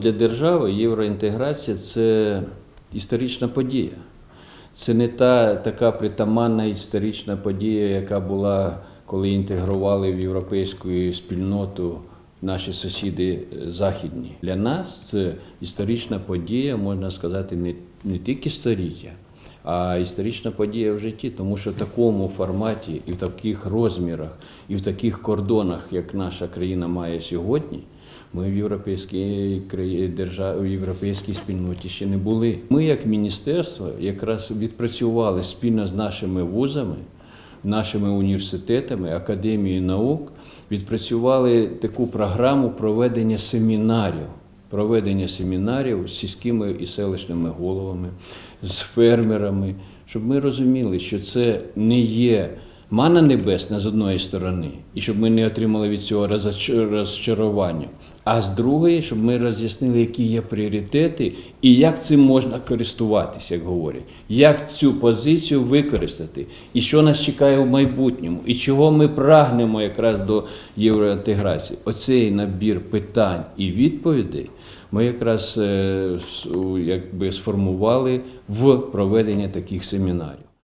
Для держави євроінтеграція це історична подія. Це не та така притаманна історична подія, яка була, коли інтегрували в європейську спільноту наші сусіди е, західні. Для нас це історична подія, можна сказати, не, не тільки століття, а історична подія в житті, тому що в такому форматі і в таких розмірах, і в таких кордонах, як наша країна має сьогодні. Ми в європейській державі, в європейській спільноті ще не були. Ми, як міністерство, якраз відпрацювали спільно з нашими вузами, нашими університетами, академією наук, відпрацювали таку програму проведення семінарів. Проведення семінарів з сільськими і селищними головами, з фермерами, щоб ми розуміли, що це не є мана небесна з одної сторони, і щоб ми не отримали від цього розчарування. А з другої, щоб ми роз'яснили, які є пріоритети і як цим можна користуватися, як говорять, як цю позицію використати, і що нас чекає в майбутньому, і чого ми прагнемо якраз до євроінтеграції. Оцей набір питань і відповідей ми якраз е, якби сформували в проведенні таких семінарів.